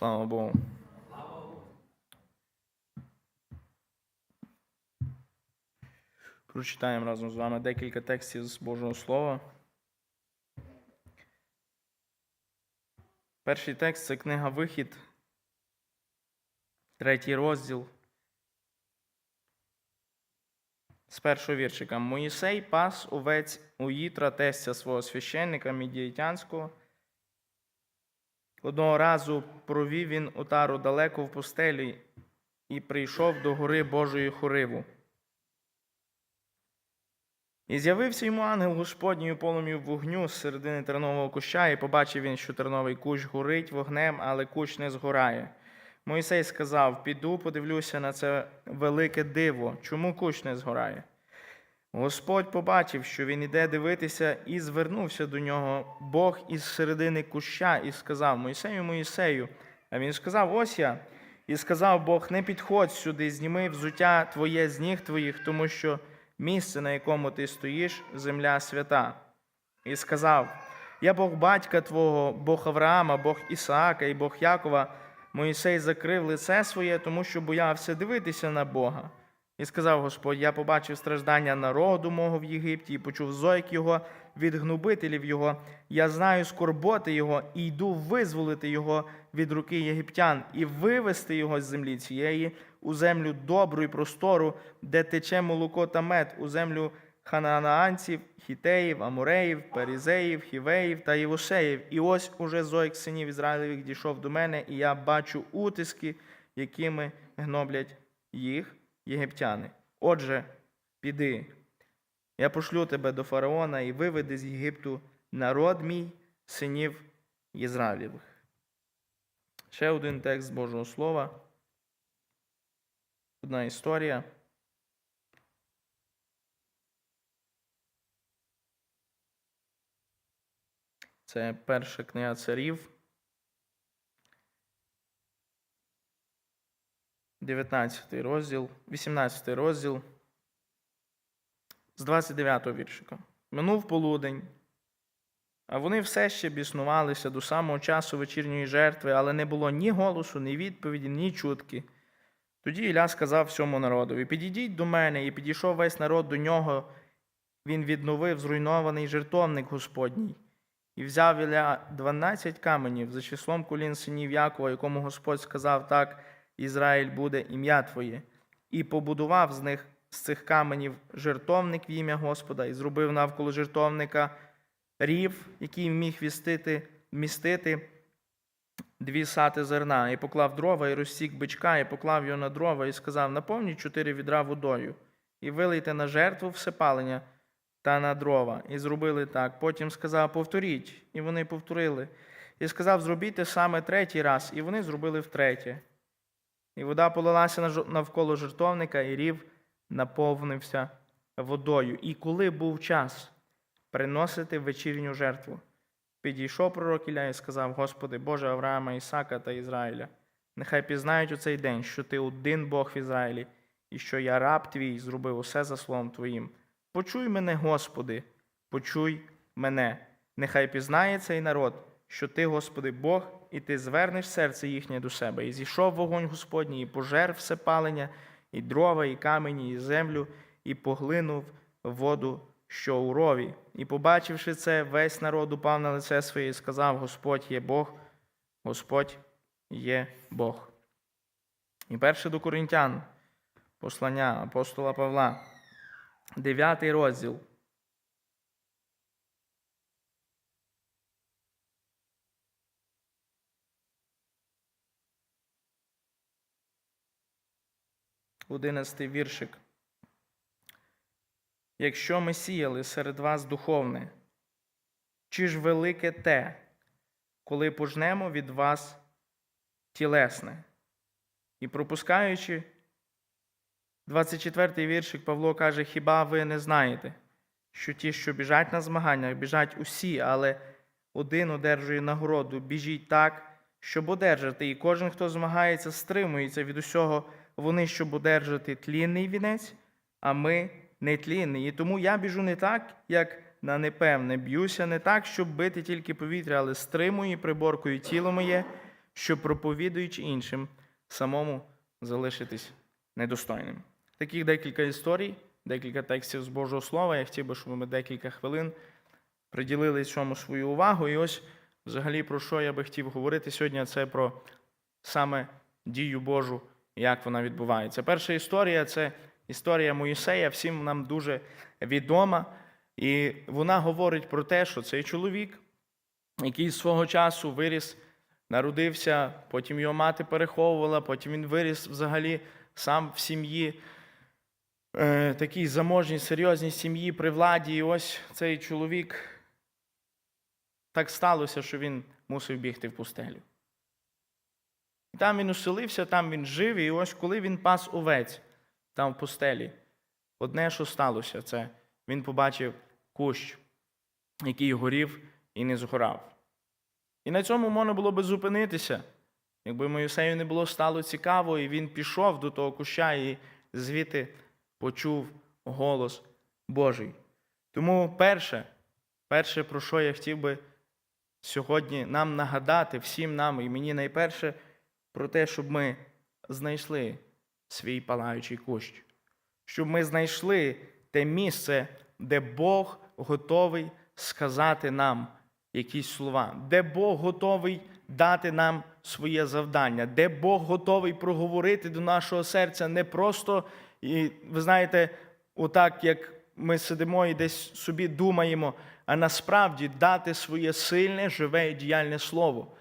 Слава Богу. Прочитаємо разом з вами декілька текстів з Божого Слова. Перший текст це книга Вихід, третій розділ. З першого віршика. Моїсей пас овець у Їтра, тестя свого священника Мідіятянського. Одного разу провів він отару далеко в пустелі і прийшов до гори Божої Хориву. І з'явився йому ангел Господній у полум'ю вогню з середини тернового куща, і побачив він, що терновий кущ горить вогнем, але кущ не згорає. Мойсей сказав: Піду, подивлюся на це велике диво, чому кущ не згорає. Господь побачив, що він іде дивитися, і звернувся до нього Бог із середини куща і сказав: Мойсею, Моїсею. А він сказав: Ось я. І сказав Бог: Не підходь сюди, зніми взуття твоє з ніг твоїх, тому що місце, на якому ти стоїш, земля свята. І сказав: Я Бог батька твого, Бог Авраама, Бог Ісаака і Бог Якова. Моїсей закрив лице своє, тому що боявся дивитися на Бога. І сказав Господь: Я побачив страждання народу мого в Єгипті і почув зойк його від гнобителів його. Я знаю скорботи його і йду визволити його від руки єгиптян і вивести його з землі цієї у землю добру і простору, де тече молоко та мед, у землю ханаанців, хітеїв, амуреїв, перізеїв, хівеїв та євошеїв. І ось уже зойк синів Ізраїлевих дійшов до мене, і я бачу утиски, якими гноблять їх єгиптяни. Отже, піди, я пошлю тебе до фараона і виведи з Єгипту народ мій, синів Ізраїлевих. Ще один текст Божого Слова. Одна історія. Це перша книга царів. 19 розділ, 18 розділ з 29 віршика. Минув полудень, а вони все ще біснувалися до самого часу вечірньої жертви, але не було ні голосу, ні відповіді, ні чутки. Тоді Ілля сказав всьому народові: Підійдіть до мене, і підійшов весь народ до нього. Він відновив зруйнований жертовник Господній. І взяв Ілля 12 каменів за числом колін синів Якова, якому Господь сказав так. Ізраїль буде ім'я Твоє, і побудував з них з цих каменів жертовник в ім'я Господа, і зробив навколо жертовника рів, який міг вістити, містити дві сати зерна, і поклав дрова, і розсік бичка, і поклав його на дрова, і сказав: наповніть чотири відра водою, і вилийте на жертву всепалення та на дрова. І зробили так. Потім сказав: повторіть, і вони повторили. І сказав: зробіть саме третій раз, і вони зробили втретє. І вода полилася навколо жертовника, і рів наповнився водою. І коли був час приносити вечірню жертву, підійшов пророк Ілля і сказав: Господи, Боже Авраама, Ісака та Ізраїля, нехай пізнають у цей день, що ти один Бог в Ізраїлі, і що я раб твій зробив усе за словом Твоїм. Почуй мене, Господи, почуй мене, нехай пізнає цей народ, що Ти, Господи, Бог, і Ти звернеш серце їхнє до себе. І зійшов вогонь Господній, і пожер все палення, і дрова, і камені, і землю, і поглинув воду, що у рові. І, побачивши це, весь народ упав на лице своє і сказав: Господь є Бог, Господь є Бог. І перше до Коринтян, послання апостола Павла, 9 розділ. Одинадцятий віршик. Якщо ми сіяли серед вас духовне, чи ж велике те, коли пожнемо від вас тілесне? І пропускаючи 24-й віршик, Павло каже: Хіба ви не знаєте, що ті, що біжать на змагання, біжать усі, але один одержує нагороду, біжіть так, щоб одержати, і кожен, хто змагається, стримується від усього, вони, щоб одержати тлінний вінець, а ми нетлінний. І тому я біжу не так, як на непевне, б'юся не так, щоб бити тільки повітря, але стримую і приборкую тіло моє, щоб проповідуючи іншим, самому залишитись недостойним. Таких декілька історій, декілька текстів з Божого Слова. Я хотів би, щоб ми декілька хвилин приділили цьому свою увагу. І ось взагалі про що я би хотів говорити сьогодні, це про саме дію Божу, як вона відбувається. Перша історія це історія Моїсея, всім нам дуже відома. І вона говорить про те, що цей чоловік, який свого часу виріс, народився, потім його мати переховувала, потім він виріс взагалі сам в сім'ї, е, такій заможній, серйозній сім'ї при владі. І ось цей чоловік так сталося, що він мусив бігти в пустелю. Там він оселився, там він жив, і ось коли він пас овець там в пустелі, одне, що сталося, це він побачив кущ, який горів і не згорав. І на цьому можна було би зупинитися, якби Моїсею не було стало цікаво, і він пішов до того куща і звідти почув голос Божий. Тому перше, перше, про що я хотів би сьогодні нам нагадати, всім нам, і мені найперше, про те, щоб ми знайшли свій палаючий кущ, щоб ми знайшли те місце, де Бог готовий сказати нам якісь слова, де Бог готовий дати нам своє завдання, де Бог готовий проговорити до нашого серця не просто, і ви знаєте, отак, як ми сидимо і десь собі думаємо, а насправді дати своє сильне, живе і діяльне слово.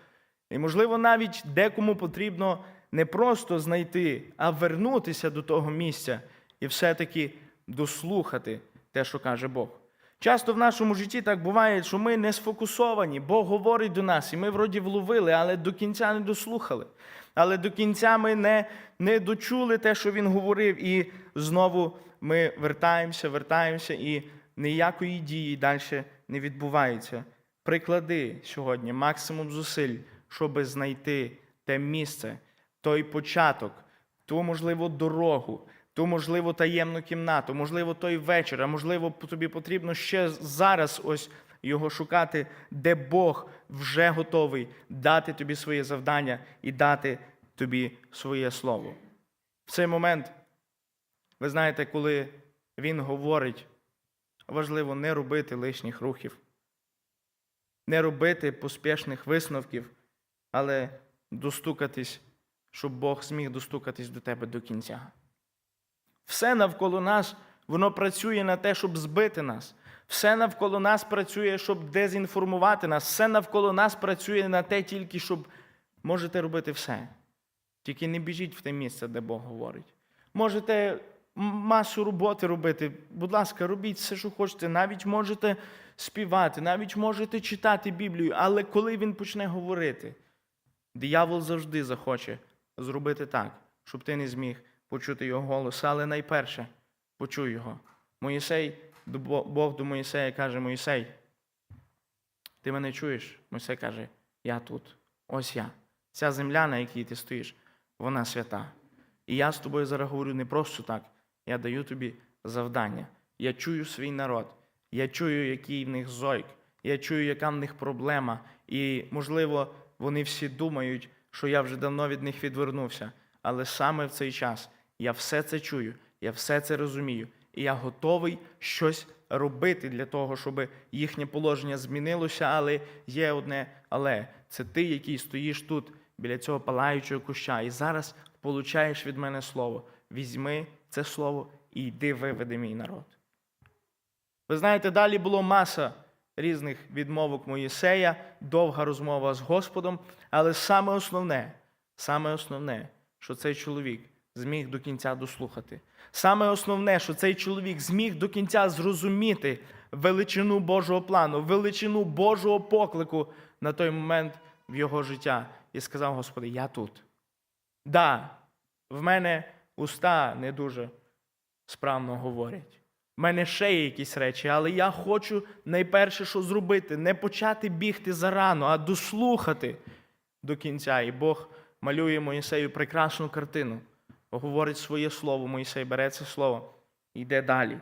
І, можливо, навіть декому потрібно не просто знайти, а вернутися до того місця і все-таки дослухати те, що каже Бог. Часто в нашому житті так буває, що ми не сфокусовані, Бог говорить до нас, і ми вроді вловили, але до кінця не дослухали. Але до кінця ми не, не дочули те, що він говорив, і знову ми вертаємося, вертаємося, і ніякої дії далі не відбувається. Приклади сьогодні максимум зусиль, щоб знайти те місце, той початок, ту, можливо, дорогу, ту, можливо, таємну кімнату, можливо, той вечір, а можливо, тобі потрібно ще зараз ось його шукати, де Бог вже готовий дати тобі своє завдання і дати тобі своє слово. В цей момент, ви знаєте, коли він говорить, важливо не робити лишніх рухів, не робити поспішних висновків, але достукатись, щоб Бог зміг достукатись до тебе до кінця. Все навколо нас, воно працює на те, щоб збити нас. Все навколо нас працює, щоб дезінформувати нас. Все навколо нас працює на те, тільки щоб можете робити все. Тільки не біжіть в те місце, де Бог говорить. Можете масу роботи робити. Будь ласка, робіть все, що хочете. Навіть можете співати, навіть можете читати Біблію. Але коли він почне говорити, диявол завжди захоче зробити так, щоб ти не зміг почути його голос. Але найперше почуй його. Моїсей, Бог до Моїсея каже: Моїсей, ти мене чуєш? Моїсей каже, я тут. Ось я. Ця земля, на якій ти стоїш, вона свята. І я з тобою зараз говорю не просто так. Я даю тобі завдання. Я чую свій народ. Я чую, який в них зойк. Я чую, яка в них проблема. І, можливо, вони всі думають, що я вже давно від них відвернувся. Але саме в цей час я все це чую, я все це розумію, і я готовий щось робити для того, щоб їхнє положення змінилося. Але є одне але це ти, який стоїш тут біля цього палаючого куща, і зараз получаєш від мене слово. Візьми це слово і йди виведи мій народ. Ви знаєте, далі було маса різних відмовок Моїсея, довга розмова з Господом, але саме основне, саме основне, що цей чоловік зміг до кінця дослухати. Саме основне, що цей чоловік зміг до кінця зрозуміти величину Божого плану, величину Божого поклику на той момент в його життя. І сказав: Господи, я тут. Да, в мене уста не дуже справно говорять. В мене ще є якісь речі, але я хочу найперше, що зробити, не почати бігти зарано, а дослухати до кінця. І Бог малює Моїсею прекрасну картину, говорить своє слово. Моїсей бере це слово і йде далі.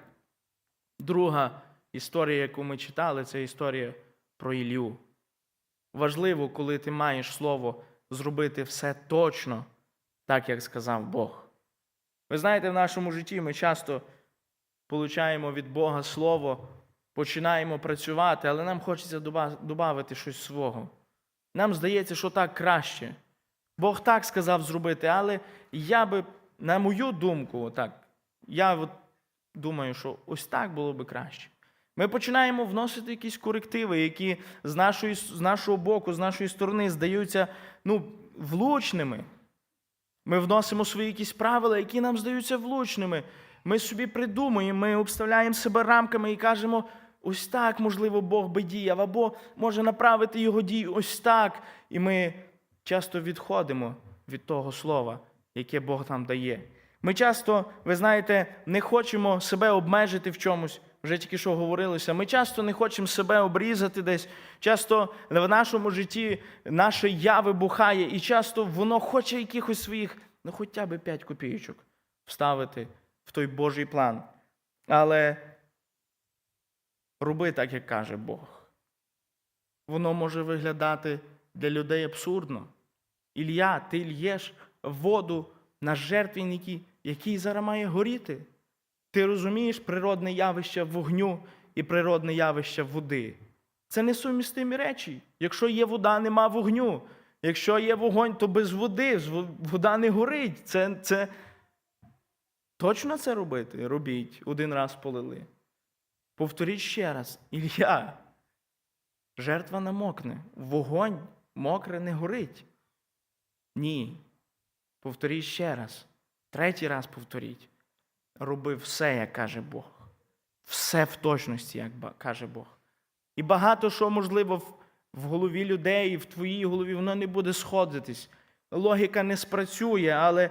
Друга історія, яку ми читали, це історія про Ілью. Важливо, коли ти маєш слово зробити все точно, так як сказав Бог. Ви знаєте, в нашому житті ми часто получаємо від Бога слово, починаємо працювати, але нам хочеться додати щось свого. Нам здається, що так краще. Бог так сказав зробити, але я би, на мою думку, так, я от думаю, що ось так було би краще. Ми починаємо вносити якісь корективи, які з, нашої, з нашого боку, з нашої сторони здаються ну, влучними. Ми вносимо свої якісь правила, які нам здаються влучними. Ми собі придумуємо, ми обставляємо себе рамками і кажемо, ось так, можливо, Бог би діяв, або може направити його дію ось так. І ми часто відходимо від того слова, яке Бог нам дає. Ми часто, ви знаєте, не хочемо себе обмежити в чомусь. Вже тільки що говорилося. Ми часто не хочемо себе обрізати десь. Часто в нашому житті наше я вибухає, і часто воно хоче якихось своїх, ну хоча б 5 копійочок вставити в той Божий план. Але роби так, як каже Бог. Воно може виглядати для людей абсурдно. Ілля, ти л'єш воду на жертвенники, який зараз має горіти. Ти розумієш природне явище вогню і природне явище води. Це несумістимі речі. Якщо є вода, нема вогню. Якщо є вогонь, то без води вода не горить. Це, це... Точно це робити? Робіть. Один раз полили. Повторіть ще раз. Ілля. Жертва намокне. Вогонь мокре не горить. Ні. Повторіть ще раз. Третій раз повторіть. Роби все, як каже Бог. Все в точності, як каже Бог. І багато що, можливо, в голові людей, в твоїй голові, воно не буде сходитись. Логіка не спрацює, але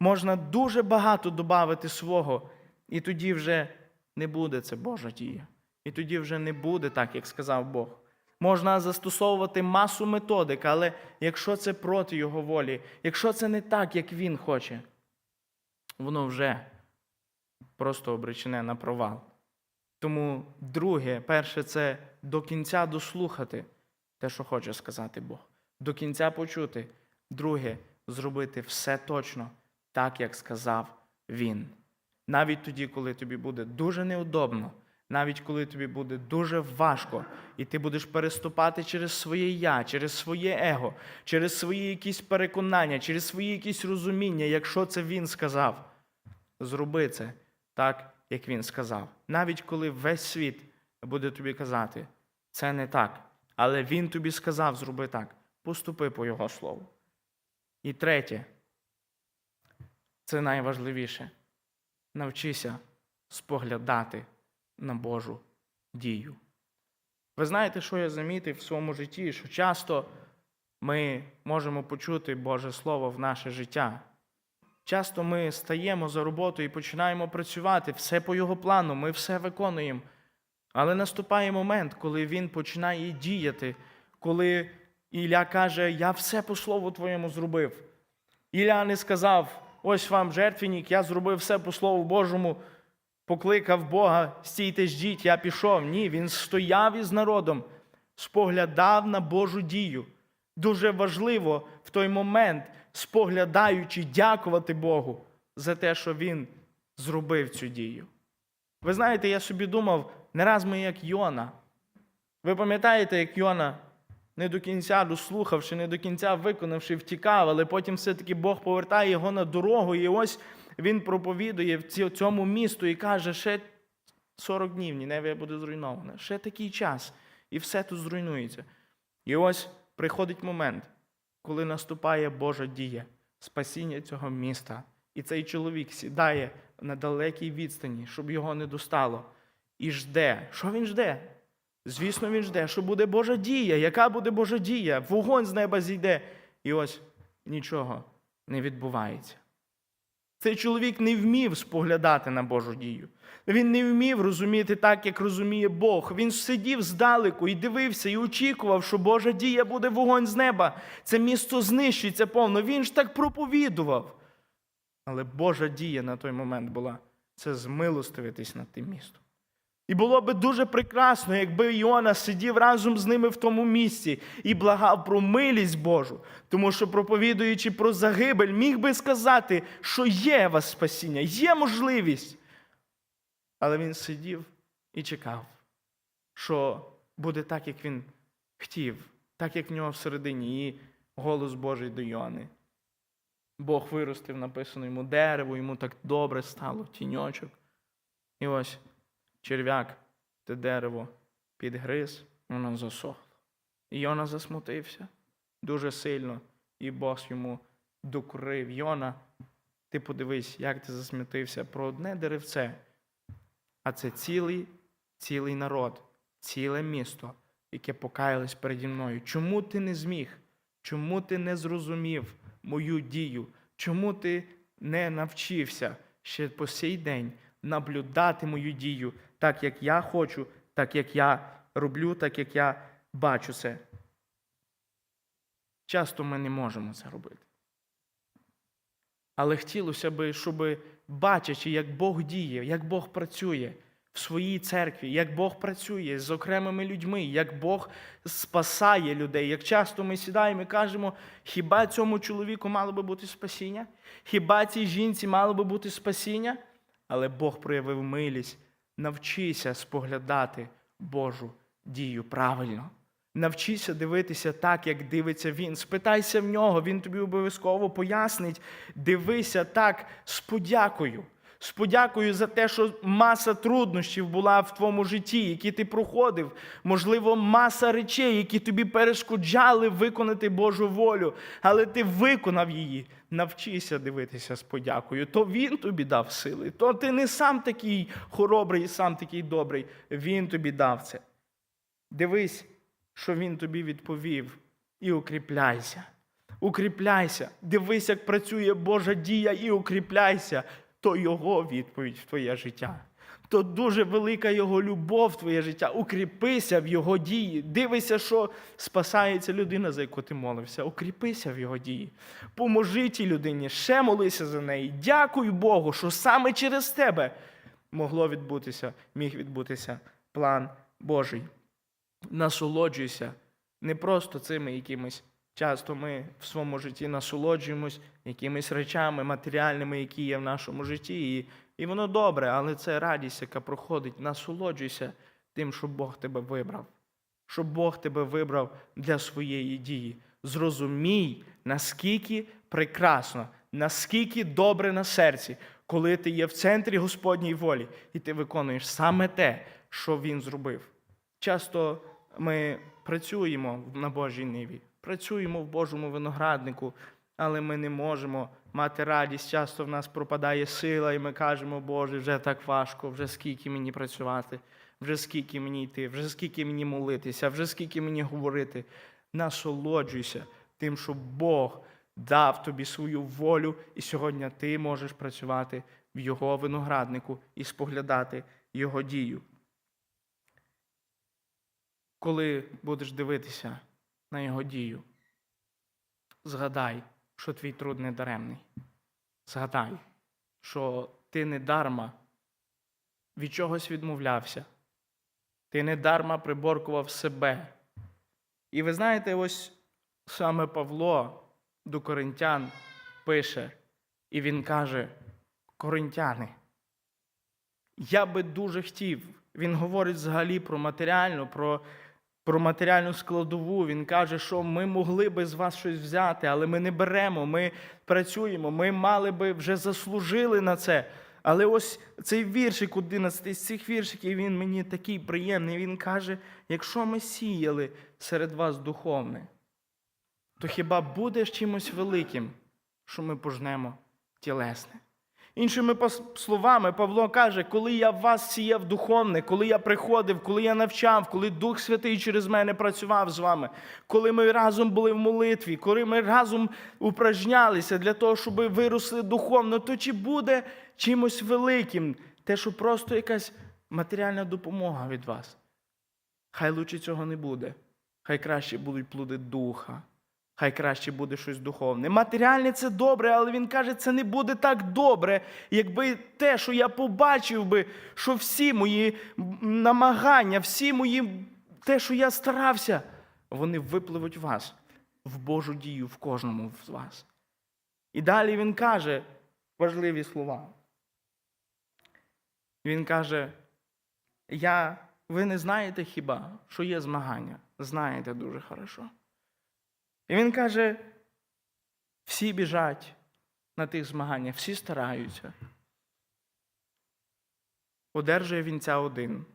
можна дуже багато додати свого, і тоді вже не буде це Божа дія. І тоді вже не буде так, як сказав Бог. Можна застосовувати масу методик, але якщо це проти Його волі, якщо це не так, як Він хоче, воно вже просто обречене на провал. Тому, друге, перше, це до кінця дослухати те, що хоче сказати Бог. До кінця почути. Друге, зробити все точно, так, як сказав Він. Навіть тоді, коли тобі буде дуже неудобно, навіть коли тобі буде дуже важко, і ти будеш переступати через своє я, через своє его, через свої якісь переконання, через свої якісь розуміння, якщо це він сказав, зроби це так, як він сказав. Навіть коли весь світ буде тобі казати, це не так. Але він тобі сказав, зроби так. Поступи по його слову. І третє, це найважливіше. Навчися споглядати на Божу дію. Ви знаєте, що я замітив в своєму житті, що часто ми можемо почути Боже Слово в наше життя. Часто ми стаємо за роботу і починаємо працювати, все по його плану, ми все виконуємо. Але наступає момент, коли він починає діяти, коли Ілля каже, я все по слову твоєму зробив. Ілля не сказав, ось вам жертвенник, я зробив все по Слову Божому, покликав Бога, стійте, ждіть, я пішов. Ні, він стояв із народом, споглядав на Божу дію. Дуже важливо в той момент, споглядаючи, дякувати Богу за те, що Він зробив цю дію. Ви знаєте, я собі думав, не раз ми як Йона. Ви пам'ятаєте, як Йона, не до кінця дослухавши, не до кінця виконавши, втікав, але потім все-таки Бог повертає його на дорогу, і ось він проповідує в цьому місту і каже, ще 40 днів Ніневія буде зруйнована, ще такий час, і все тут зруйнується. І ось приходить момент, коли наступає Божа дія, спасіння цього міста. І цей чоловік сідає на далекій відстані, щоб його не достало, і жде. Що він жде? Звісно, він жде, що буде Божа дія. Яка буде Божа дія? Вогонь з неба зійде. І ось нічого не відбувається. Цей чоловік не вмів споглядати на Божу дію. Він не вмів розуміти так, як розуміє Бог. Він сидів здалеку і дивився, і очікував, що Божа дія буде вогонь з неба. Це місто знищиться повно. Він ж так проповідував. Але Божа дія на той момент була це змилостивитись над тим містом. І було би дуже прекрасно, якби Іона сидів разом з ними в тому місці і благав про милість Божу, тому що, проповідуючи про загибель, міг би сказати, що є вас спасіння, є можливість. Але він сидів і чекав, що буде так, як він хотів, так, як в нього всередині, і голос Божий до Йоанни. Бог виростив, написано йому дерево, йому так добре стало, тіньочок. І ось черв'як, те дерево підгриз, воно засохло. І Йона засмутився дуже сильно, і Бог йому докурив. Йона, ти подивись, як ти засмутився про одне деревце. А це цілий, цілий народ, ціле місто, яке покаялось переді мною. Чому ти не зміг? Чому ти не зрозумів мою дію? Чому ти не навчився ще по сей день наблюдати мою дію так, як я хочу, так, як я роблю, так, як я бачу це? Часто ми не можемо це робити. Але хотілося б, щоб бачачи, як Бог діє, як Бог працює в своїй церкві, як Бог працює з окремими людьми, як Бог спасає людей. Як часто ми сідаємо і кажемо, хіба цьому чоловіку мало би бути спасіння? Хіба цій жінці мало би бути спасіння? Але Бог проявив милість. Навчися споглядати Божу дію правильно. Навчися дивитися так, як дивиться він. Спитайся в нього, він тобі обов'язково пояснить. Дивися так з подякою. З подякою за те, що маса труднощів була в твоєму житті, які ти проходив. Можливо, маса речей, які тобі перешкоджали виконати Божу волю, але ти виконав її. Навчися дивитися з подякою. То він тобі дав сили, то ти не сам такий хоробрий, сам такий добрий. Він тобі дав це. Дивись, що він тобі відповів, і укріпляйся. Укріпляйся, дивись, як працює Божа дія, і укріпляйся, то його відповідь в твоє життя. То дуже велика його любов в твоє життя. Укріпися в його дії. Дивися, що спасається людина, за яку ти молився. Укріпися в його дії. Поможи тій людині, ще молися за неї. Дякуй Богу, що саме через тебе могло відбутися, міг відбутися план Божий насолоджуйся не просто цими якимись. Часто ми в своєму житті насолоджуємось якимись речами матеріальними, які є в нашому житті, і, і воно добре, але це радість, яка проходить. Насолоджуйся тим, що Бог тебе вибрав, що Бог тебе вибрав для своєї дії. Зрозумій, наскільки прекрасно, наскільки добре на серці, коли ти є в центрі Господній волі, і ти виконуєш саме те, що Він зробив. Часто ми працюємо на Божій ниві, працюємо в Божому винограднику, але ми не можемо мати радість. Часто в нас пропадає сила, і ми кажемо, Боже, вже так важко, вже скільки мені працювати, вже скільки мені йти, вже скільки мені молитися, вже скільки мені говорити. Насолоджуйся тим, що Бог дав тобі свою волю, і сьогодні ти можеш працювати в Його винограднику і споглядати Його дію коли будеш дивитися на його дію, згадай, що твій труд не даремний. Згадай, що ти не дарма від чогось відмовлявся, ти не дарма приборкував себе. І ви знаєте, ось саме Павло до коринтян пише, і він каже: Коринтяни, я би дуже хотів. Він говорить взагалі про матеріальну, про про матеріальну складову. Він каже, що ми могли би з вас щось взяти, але ми не беремо, ми працюємо, ми мали би вже заслужили на це. Але ось цей віршик, 11 з цих віршиків, він мені такий приємний. Він каже: якщо ми сіяли серед вас духовне, то хіба буде чимось великим, що ми пожнемо тілесне? Іншими словами, Павло каже, коли я вас сіяв духовне, коли я приходив, коли я навчав, коли Дух Святий через мене працював з вами, коли ми разом були в молитві, коли ми разом упражнялися для того, щоб виросли духовно, то чи буде чимось великим те, що просто якась матеріальна допомога від вас? Хай лучше цього не буде. Хай краще будуть плоди духа. Хай краще буде щось духовне. Матеріальне це добре, але він каже, це не буде так добре, якби те, що я побачив би, що всі мої намагання, всі мої те, що я старався, вони випливуть вас, в Божу дію в кожному з вас. І далі він каже важливі слова. Він каже: я, ви не знаєте хіба, що є змагання? Знаєте дуже хорошо. І він каже: всі біжать на тих змаганнях, всі стараються. Одержує вінця один.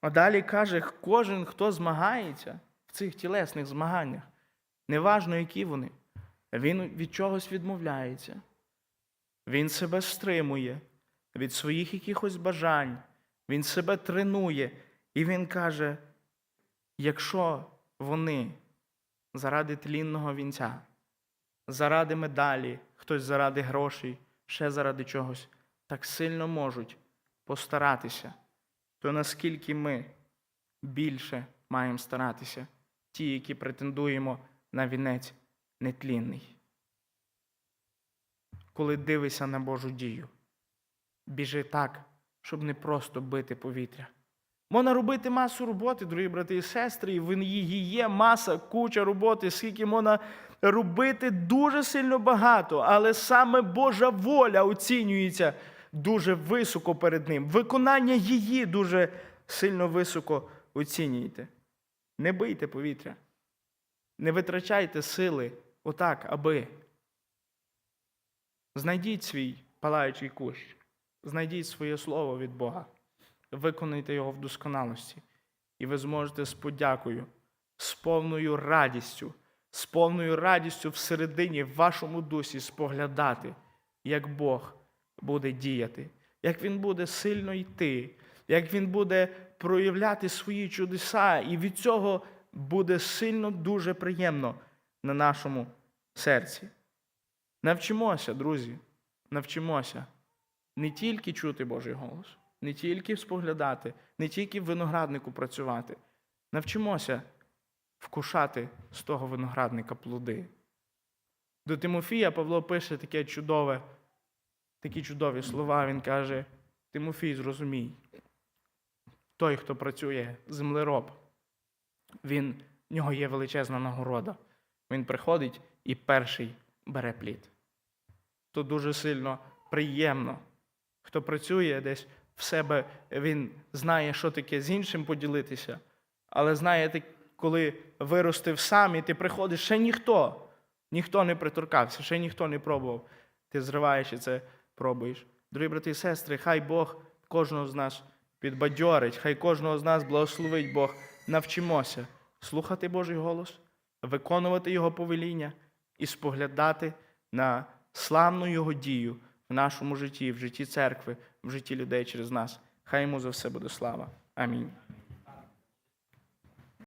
А далі каже, кожен, хто змагається в цих тілесних змаганнях, неважно, які вони, він від чогось відмовляється. Він себе стримує від своїх якихось бажань, він себе тренує. І він каже: якщо вони заради тлінного вінця, заради медалі, хтось заради грошей, ще заради чогось, так сильно можуть постаратися, то наскільки ми більше маємо старатися, ті, які претендуємо на вінець нетлінний. Коли дивишся на Божу дію, біжи так, щоб не просто бити повітря. Можна робити масу роботи, дорогі брати і сестри, і в її є маса, куча роботи, скільки можна робити дуже сильно багато, але саме Божа воля оцінюється дуже високо перед ним. Виконання її дуже сильно високо оцінюєте. Не бийте повітря, не витрачайте сили отак, аби. Знайдіть свій палаючий кущ, знайдіть своє слово від Бога, виконайте його в досконалості, і ви зможете з подякою, з повною радістю, з повною радістю всередині в вашому дусі споглядати, як Бог буде діяти, як Він буде сильно йти, як Він буде проявляти свої чудеса, і від цього буде сильно дуже приємно на нашому серці. Навчимося, друзі, навчимося не тільки чути Божий голос, не тільки споглядати, не тільки в винограднику працювати. Навчимося вкушати з того виноградника плоди. До Тимофія Павло пише таке чудове, такі чудові слова. Він каже: Тимофій, зрозумій, той, хто працює, землероб, він, в нього є величезна нагорода. Він приходить і перший бере плід. То дуже сильно приємно. Хто працює десь в себе, він знає, що таке з іншим поділитися, але знаєте, коли виростив сам, і ти приходиш, ще ніхто, ніхто не приторкався, ще ніхто не пробував. Ти зриваєш і це пробуєш. Дорогі брати і сестри, хай Бог кожного з нас підбадьорить, хай кожного з нас благословить Бог. Навчимося слухати Божий голос, виконувати Його повеління і споглядати на славну Його дію в нашому житті, в житті церкви, в житті людей через нас. Хай йому за все буде слава. Амінь.